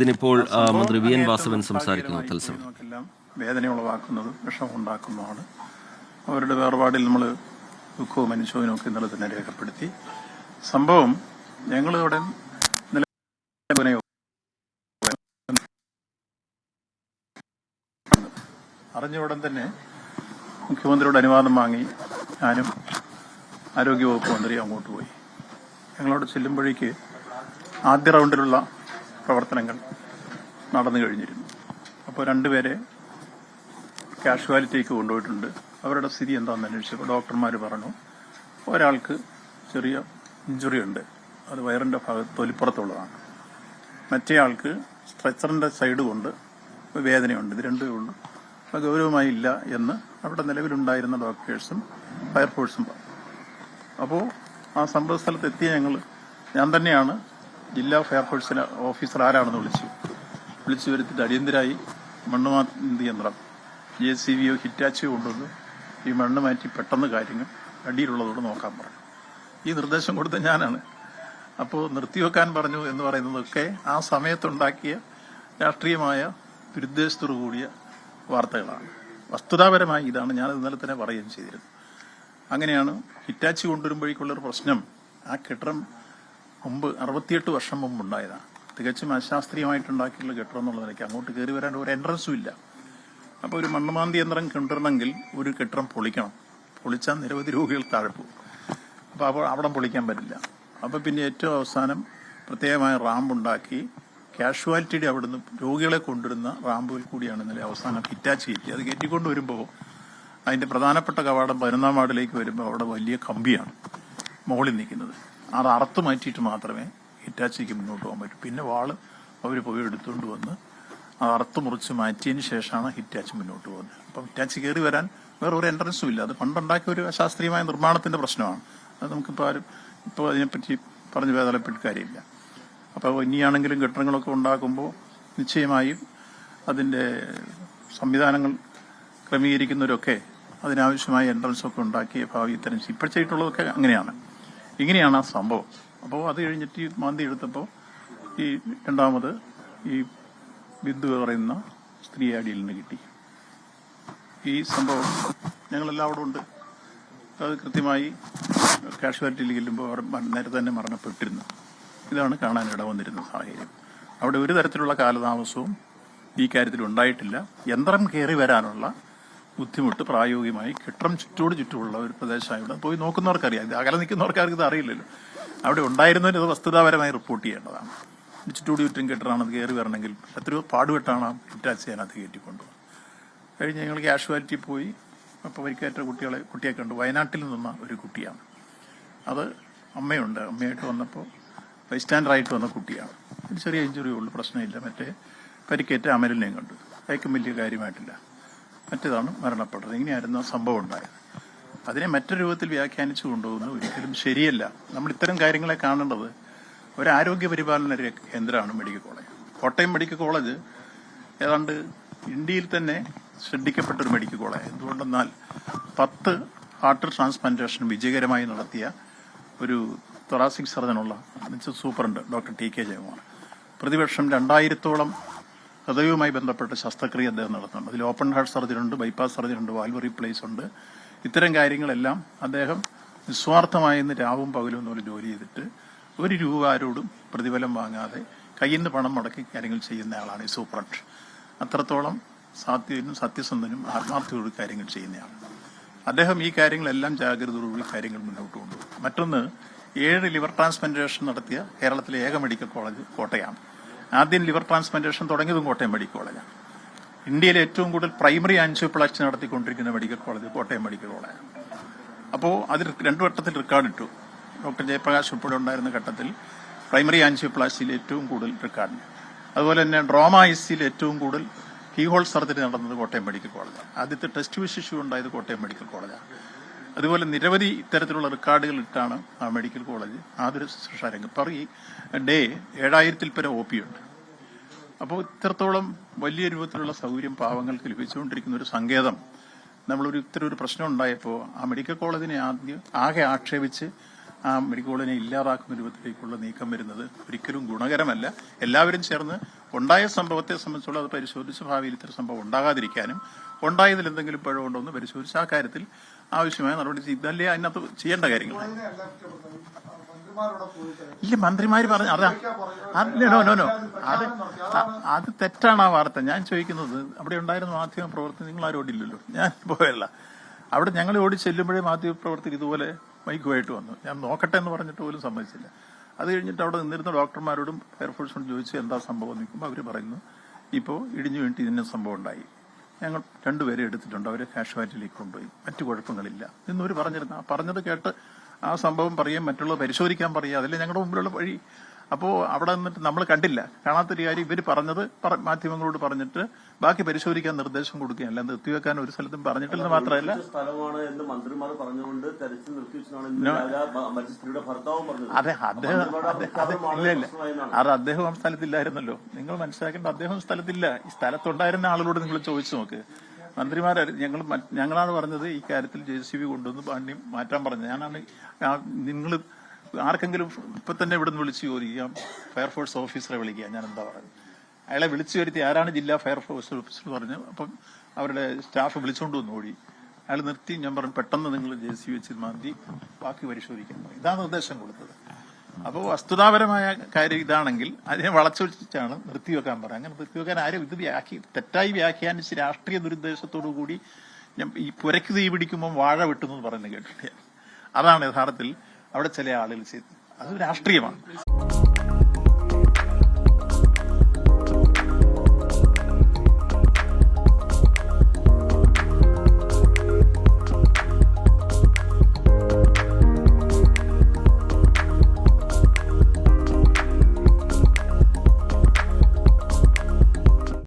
ഇതിനിപ്പോൾ മന്ത്രി V N Vasavan സംസാരിക്കുന്നു തത്സമയം. വേദന ഉളവാക്കുന്നതും വിഷമം ഉണ്ടാക്കുന്നതുമാണ് അവരുടെ വേർപാടിൽ നമ്മൾ ദുഃഖവും അനുശോചനവും ഒക്കെ ഇന്നലെ തന്നെ രേഖപ്പെടുത്തി. സംഭവം ഇന്നലെ അറിഞ്ഞ ഉടൻ തന്നെ മുഖ്യമന്ത്രിയുടെ അനുവാദം വാങ്ങി ഞാനും ആരോഗ്യവകുപ്പ് മന്ത്രി അങ്ങോട്ട് പോയി. ഞങ്ങളോട് ചെല്ലുമ്പോഴേക്ക് ആദ്യ റൗണ്ടിലുള്ള പ്രവർത്തനങ്ങൾ നടന്നു കഴിഞ്ഞിരുന്നു. അപ്പോൾ രണ്ടുപേരെ കാഷ്വാലിറ്റിക്ക് കൊണ്ടുപോയിട്ടുണ്ട്. അവരുടെ സ്ഥിതി എന്താണെന്ന് അന്വേഷിച്ചപ്പോൾ ഡോക്ടർമാർ പറഞ്ഞു ഒരാൾക്ക് ചെറിയ ഇഞ്ചുറി ഉണ്ട്. അത് വയറിന്റെ ഭാഗത്ത് തൊലിപ്പുറത്തുള്ളതാണ്. മറ്റേ ആൾക്ക് സ്ട്രെച്ചറിന്റെ സൈഡ് കൊണ്ട് വേദനയുണ്ട്. ഇത് രണ്ടേ ഉള്ളു. അപ്പോൾ ഗൗരവമായി ഇല്ല എന്ന് അവിടെ നിലവിലുണ്ടായിരുന്ന ഡോക്ടേഴ്സും ഫയർഫോഴ്സും പറഞ്ഞു. അപ്പോൾ ആ സംഭവ സ്ഥലത്ത് എത്തിയ ഞങ്ങൾ ഞാൻ തന്നെയാണ് ജില്ലാ ഫയർഫോഴ്സിലെ ഓഫീസർ ആരാണെന്ന് വിളിച്ചു. വിളിച്ചു വരുത്തിയിട്ട് അടിയന്തരായി മണ്ണ് മാന്തി യന്ത്രം? ജെ സി വിയോ ഹിറ്റാച്ചിയോ കൊണ്ടുവന്ന് ഈ മണ്ണ് മാറ്റി പെട്ടെന്ന് കാര്യങ്ങൾ അടിയിലുള്ളതോട് നോക്കാൻ പറഞ്ഞു. ഈ നിർദ്ദേശം കൊടുത്ത ഞാനാണ്. അപ്പോൾ നിർത്തിവെക്കാൻ പറഞ്ഞു എന്ന് പറയുന്നതൊക്കെ ആ സമയത്തുണ്ടാക്കിയ രാഷ്ട്രീയമായ ദുരുദ്ദേശത്തോടു കൂടിയ വാർത്തകളാണ്. വസ്തുതാപരമായി ഇതാണ് ഞാൻ ഇന്നലെ തന്നെ പറയുകയും ചെയ്തിരുന്നു അങ്ങനെയാണ് ഹിറ്റാച്ചി കൊണ്ടുവരുമ്പോഴേക്കുള്ളൊരു പ്രശ്നം ആ കെട്ടിടം മുമ്പ് അറുപത്തിയെട്ട് വർഷം മുമ്പ് ഉണ്ടായതാണ്. തികച്ചും അശാസ്ത്രീയമായിട്ടുണ്ടാക്കിയുള്ള കെട്ടിടം എന്നുള്ള നിലയ്ക്ക് അങ്ങോട്ട് കയറി വരാൻ ഒരു എൻട്രൻസും ഇല്ല. അപ്പോൾ ഒരു മണ്ണുമാന്തി യന്ത്രം കൊണ്ടുവരണമെങ്കിൽ ഒരു കെട്ടിടം പൊളിക്കണം. പൊളിച്ചാൽ നിരവധി രോഗികൾ താഴെ അപ്പോൾ അപ്പോൾ അവിടെ പൊളിക്കാൻ പറ്റില്ല. അപ്പോൾ പിന്നെ ഏറ്റവും അവസാനം പ്രത്യേകമായ റാമ്പ് ഉണ്ടാക്കി കാഷ്വാലിറ്റിയുടെ അവിടുന്ന് രോഗികളെ കൊണ്ടുവരുന്ന റാമ്പുകൾ കൂടിയാണ് ഇന്നലെ അവസാനം ഹിറ്റാച്ച് കയറ്റി അത് കയറ്റിക്കൊണ്ട് വരുമ്പോൾ അതിന്റെ പ്രധാനപ്പെട്ട കവാടം പതിനൊന്നാം വാർഡിലേക്ക് വരുമ്പോൾ അവിടെ വലിയ കമ്പിയാണ് മുകളിൽ നിൽക്കുന്നത്. അത് അറുത്ത് മാറ്റിയിട്ട് മാത്രമേ ഹിറ്റാച്ചിക്ക് മുന്നോട്ട് പോകാൻ പറ്റൂ. പിന്നെ വാൾ അവർ പോയി എടുത്തുകൊണ്ട് വന്ന് അത് അറുത്ത് മുറിച്ച് മാറ്റിയതിന് ശേഷമാണ് ഹിറ്റാച്ച് മുന്നോട്ട് പോകുന്നത്. അപ്പം ഹിറ്റാച്ച് കയറി വരാൻ വേറെ ഒരു എൻട്രൻസും ഇല്ല. അത് പണ്ടുണ്ടാക്കിയ ഒരു ശാസ്ത്രീയമായ നിർമ്മാണത്തിന്റെ പ്രശ്നമാണ്. അത് നമുക്കിപ്പോൾ ആരും ഇപ്പോൾ അതിനെപ്പറ്റി പറഞ്ഞ് വേദനപ്പെട്ട് കാര്യമില്ല. അപ്പോൾ ഇനിയാണെങ്കിലും കെട്ടിടങ്ങളൊക്കെ ഉണ്ടാക്കുമ്പോൾ നിശ്ചയമായും അതിന്റെ സംവിധാനങ്ങൾ ക്രമീകരിക്കുന്നവരൊക്കെ അതിനാവശ്യമായ എൻട്രൻസ് ഒക്കെ ഉണ്ടാക്കിയ ഭാവി ഇത്തരം ആയിട്ടുള്ളതൊക്കെ അങ്ങനെയാണ്. ഇങ്ങനെയാണ് ആ സംഭവം. അപ്പോൾ അത് കഴിഞ്ഞിട്ട് ഈ മാന്തി എടുത്തപ്പോൾ ഈ രണ്ടാമത് ഈ ബിന്ദു പറയുന്ന സ്ത്രീ അടിയിൽ നിന്ന് കിട്ടി. ഈ സംഭവം ഞങ്ങളെല്ലാം അവിടെ ഉണ്ട്. അത് കൃത്യമായി കാഷ്വാലിറ്റിയിൽ ചെല്ലുമ്പോൾ അവർ തന്നെ മരണപ്പെട്ടിരുന്നു. ഇതാണ് കാണാൻ ഇടവന്നിരുന്ന സാഹചര്യം. അവിടെ ഒരു തരത്തിലുള്ള കാലതാമസവും ഈ കാര്യത്തിൽ ഉണ്ടായിട്ടില്ല. യന്ത്രം കയറി വരാനുള്ള ബുദ്ധിമുട്ട് പ്രായോഗികമായി കെട്ടിടം ചുറ്റോട് ചുറ്റുമുള്ള ഒരു പ്രദേശമായിട്ട് പോയി നോക്കുന്നവർക്കറിയാം. ഇത് അകലെ നിൽക്കുന്നവർക്കാർക്ക് ഇത് അറിയില്ലല്ലോ. അവിടെ ഉണ്ടായിരുന്നതിന് ഇത് വസ്തുതാപരമായി റിപ്പോർട്ട് ചെയ്യേണ്ടതാണ്. ചുറ്റോട് ചുറ്റും കെട്ടിടമാണ് അത് കയറി വരണമെങ്കിൽ എത്രയോ പാടുപെട്ടാണ് ആ ഹിറ്റാച്ച് അതിനകത്ത് കയറ്റിക്കൊണ്ടുപോകുന്നത് കഴിഞ്ഞ് ഞങ്ങൾ കാഷ്വാലിറ്റി പോയി. പരിക്കേറ്റ കുട്ടികളെ കുട്ടിയെ കണ്ടു. വയനാട്ടിൽ നിന്ന ഒരു കുട്ടിയാണ്. അത് അമ്മയുണ്ട്. അമ്മയായിട്ട് വന്നപ്പോൾ ബൈസ്റ്റാൻഡറായിട്ട് വന്ന കുട്ടിയാണ്. ഒരു ചെറിയ ഇഞ്ചുറി ഉള്ളു പ്രശ്നമില്ല. മറ്റേ പരിക്കേറ്റ അമലിനെയും കണ്ടു. അയക്കും വലിയ കാര്യമായിട്ടില്ല. മറ്റേതാണ് മരണപ്പെട്ടത്. ഇങ്ങനെയായിരുന്നു സംഭവം ഉണ്ടായത്. അതിനെ മറ്റൊരു രൂപത്തിൽ വ്യാഖ്യാനിച്ചു കൊണ്ടുപോകുന്നത് ഒരിക്കലും ശരിയല്ല. നമ്മൾ ഇത്തരം കാര്യങ്ങളെ കാണേണ്ടത് ഒരു ആരോഗ്യ പരിപാലന കേന്ദ്രമാണ് medical college. Kottayam medical college ഏതാണ്ട് ഇന്ത്യയിൽ തന്നെ ശ്രദ്ധിക്കപ്പെട്ട ഒരു മെഡിക്കൽ കോളേജ്. എന്തുകൊണ്ടെന്നാൽ പത്ത് ഹാർട്ട് ട്രാൻസ്പ്ലാന്റേഷൻ വിജയകരമായി നടത്തിയ ഒരു thoracic സർജനുള്ള superintendent doctor T K Jayakumar. പ്രതിവർഷം രണ്ടായിരത്തോളം ഹൃദയവുമായി ബന്ധപ്പെട്ട ശസ്ത്രക്രിയ അദ്ദേഹം നടത്തുന്നുണ്ട്. അതിൽ ഓപ്പൺ ഹാർട്ട് സർജറി ഉണ്ട് ബൈപ്പാസ് സർജറി ഉണ്ട് വാൽവ് റീപ്ലേസ് ഉണ്ട്. ഇത്തരം കാര്യങ്ങളെല്ലാം അദ്ദേഹം നിസ്വാർത്ഥമായി ഇന്ന് രാവും പകലും എന്നൊരു ജോലി ചെയ്തിട്ട് ഒരു രൂപ ആരോടും പ്രതിഫലം വാങ്ങാതെ കയ്യിൽ നിന്ന് പണം മുടക്കി കാര്യങ്ങൾ ചെയ്യുന്ന ആളാണ് ഈ സൂപ്രണ്ട്. അത്രത്തോളം സാത്യനും സത്യസന്ധനും ആത്മാർത്ഥയോട് കാര്യങ്ങൾ ചെയ്യുന്നയാൾ അദ്ദേഹം ഈ കാര്യങ്ങളെല്ലാം ജാഗ്രതയോടുകൂടി കാര്യങ്ങൾ മുന്നോട്ട് കൊണ്ടുപോകും. മറ്റൊന്ന് ഏഴ് ലിവർ ട്രാൻസ്പ്ലാന്റേഷൻ നടത്തിയ കേരളത്തിലെ ഏക മെഡിക്കൽ കോളേജ് കോട്ടയാണ്. ആദ്യം ലിവർ ട്രാൻസ്പ്ലാന്റേഷൻ തുടങ്ങിയതും കോട്ടയം മെഡിക്കൽ കോളേജാണ് ഇന്ത്യയിലെ ഏറ്റവും കൂടുതൽ പ്രൈമറി ആൻജിയോപ്ലാസ്റ്റി നടത്തിക്കൊണ്ടിരിക്കുന്ന മെഡിക്കൽ കോളേജ് കോട്ടയം മെഡിക്കൽ കോളേജാണ് അപ്പോൾ അതിൽ രണ്ടു വട്ടത്തിൽ റെക്കോർഡ് ഇട്ടു ഡോക്ടർ ജയപ്രകാശ് ഉൾപ്പെടെ ഉണ്ടായിരുന്ന ഘട്ടത്തിൽ പ്രൈമറി ആൻജിയോപ്ലാസ്റ്റിയിൽ ഏറ്റവും കൂടുതൽ റെക്കോർഡ്. അതുപോലെ തന്നെ ഡ്രോമ ഏറ്റവും കൂടുതൽ കീഹോൾ സർജറി നടന്നത് കോട്ടയം മെഡിക്കൽ കോളേജാണ് ആദ്യത്തെ ടെസ്റ്റ് വിശിഷ്യു ഉണ്ടായത് കോട്ടയം മെഡിക്കൽ കോളേജാണ് അതുപോലെ നിരവധി ഇത്തരത്തിലുള്ള റെക്കോർഡുകൾ ഇട്ടാണ് ആ മെഡിക്കൽ കോളേജ് ആതുര ശുശ്രൂഷ രംഗം. പെർ ഡേ ഏഴായിരത്തിൽ പരം ഒ പി ഉണ്ട്. അപ്പോൾ ഇത്രത്തോളം വലിയ രൂപത്തിലുള്ള സൗകര്യം പാവങ്ങൾക്ക് ലഭിച്ചുകൊണ്ടിരിക്കുന്ന ഒരു സങ്കേതം. നമ്മളൊരു ഇത്തരം ഒരു പ്രശ്നം ഉണ്ടായപ്പോൾ ആ മെഡിക്കൽ കോളേജിനെ ആദ്യം ആകെ ആക്ഷേപിച്ച് ആ മെഡിക്കൽ കോളേജിനെ ഇല്ലാതാക്കുന്ന രൂപത്തിലേക്കുള്ള നീക്കം വരുന്നത് ഒരിക്കലും ഗുണകരമല്ല. എല്ലാവരും ചേർന്ന് ഉണ്ടായ സംഭവത്തെ സംബന്ധിച്ചുള്ള അത് പരിശോധിച്ച് ഭാവിയിൽ ഇത്തരം സംഭവം ഉണ്ടാകാതിരിക്കാനും ഉണ്ടായതിൽ എന്തെങ്കിലും പഴമുണ്ടോ എന്ന് പരിശോധിച്ച് ആ കാര്യത്തിൽ ആവശ്യമായ നടപടി ചെയ്തല്ലേ അതിനകത്ത് ചെയ്യേണ്ട കാര്യങ്ങൾ. ഇല്ല മന്ത്രിമാര് പറഞ്ഞു അത്. No no no. അത് അത് തെറ്റാണ് ആ വാർത്ത. ഞാൻ ചോദിക്കുന്നത് അവിടെ ഉണ്ടായിരുന്ന മാധ്യമ പ്രവർത്തനം നിങ്ങൾ ആരോടില്ലല്ലോ ഞാൻ പോയല്ല അവിടെ ഞങ്ങൾ ഓടി ചെല്ലുമ്പോഴേ മാധ്യമ പ്രവർത്തകർ ഇതുപോലെ മൈക്കുമായിട്ട് വന്നു. ഞാൻ നോക്കട്ടെ എന്ന് പറഞ്ഞിട്ട് പോലും സമ്മതിച്ചില്ല. അത് കഴിഞ്ഞിട്ട് അവിടെ നിന്നിരുന്ന ഡോക്ടർമാരോടും ഫയർഫോഴ്സിനോടും ചോദിച്ചു എന്താ സംഭവം നിൽക്കുമ്പോൾ അവർ പറയുന്നു ഇപ്പോൾ ഇടിഞ്ഞു വേണ്ടി ഇതിന് സംഭവം ഉണ്ടായി. ഞങ്ങൾ രണ്ടുപേരെ എടുത്തിട്ടുണ്ട്. അവരെ കാഷ്വാലിറ്റിയിലേക്ക് കൊണ്ടുപോയി. മറ്റു കുഴപ്പങ്ങളില്ല. എന്നൊരു പറഞ്ഞിരുന്നു. പറഞ്ഞത് കേട്ട് ആ സംഭവം പറയാൻ മറ്റുള്ളത് പരിശോധിക്കാൻ പറയുക. അതല്ലേ ഞങ്ങളുടെ മുമ്പിലുള്ള വഴി. അപ്പോൾ അവിടെ നിന്നിട്ട് നമ്മൾ കണ്ടില്ല. കാണാത്തൊരു കാര്യം ഇവർ പറഞ്ഞത് മാധ്യമങ്ങളോട് പറഞ്ഞിട്ട് ബാക്കി പരിശോധിക്കാൻ നിർദ്ദേശം കൊടുക്കുകയല്ല നിർത്തിവെക്കാൻ ഒരു സ്ഥലത്തും പറഞ്ഞിട്ടില്ലെന്ന് മാത്രമല്ല. സ്ഥലമാണ് എന്ന് മന്ത്രിമാർ പറഞ്ഞുകൊണ്ട് തെരച്ചിൽ അതെ അദ്ദേഹം ഇല്ല ഇല്ല. അത് അദ്ദേഹം ആ സ്ഥലത്തില്ലായിരുന്നല്ലോ. നിങ്ങൾ മനസ്സിലാക്കേണ്ട അദ്ദേഹം സ്ഥലത്തില്ല. ഈ സ്ഥലത്തുണ്ടായിരുന്ന ആളുകളോട് നിങ്ങൾ ചോദിച്ചു നോക്ക്. മന്ത്രിമാർ ഞങ്ങൾ ഞങ്ങളാണ് പറഞ്ഞത് ഈ കാര്യത്തിൽ ജെ സി ബി കൊണ്ടുവന്ന് പാണ്ഡ്യം മാറ്റാൻ പറഞ്ഞത്. ഞാനാണ് നിങ്ങൾ ആർക്കെങ്കിലും ഇപ്പൊ തന്നെ ഇവിടെ നിന്ന് വിളിച്ചു ചോദിക്കാം ഫയർഫോഴ്സ് ഓഫീസറെ വിളിക്കുക. ഞാൻ എന്താ പറയുന്നത് അയാളെ വിളിച്ചു വരുത്തി ആരാണ് ജില്ലാ ഫയർഫോഴ്സ് ഓഫീസർ പറഞ്ഞു അപ്പം അവരുടെ സ്റ്റാഫ് വിളിച്ചുകൊണ്ട് വന്നു ഓടി. അയാൾ നിർത്തി. ഞാൻ പറഞ്ഞു പെട്ടെന്ന് നിങ്ങൾ ജെ സി വെച്ച് മാറ്റി ബാക്കി പരിശോധിക്കാൻ ഇതാ നിർദ്ദേശം കൊടുത്തത്. അപ്പോൾ വസ്തുതാപരമായ കാര്യം ഇതാണെങ്കിൽ അതിനെ വളച്ചൊടിച്ചാണ് നിർത്തിവെക്കാൻ പറയാം അങ്ങനെ നിർത്തിവെക്കാൻ ആരും ഇത് വ്യാഖ്യ തെറ്റായി വ്യാഖ്യാനിച്ച് രാഷ്ട്രീയ ദുരുദ്ദേശത്തോടു കൂടി ഞാൻ ഈ പുരയ്ക്ക് തീ പിടിക്കുമ്പോൾ വാഴ വെട്ടുന്നു പറയുന്നത് കേട്ടിട്ടില്ല. അതാണ് യഥാർത്ഥത്തിൽ അവിടെ ചില ആളുകൾ ചെയ്തു. അത് രാഷ്ട്രീയമാണ്.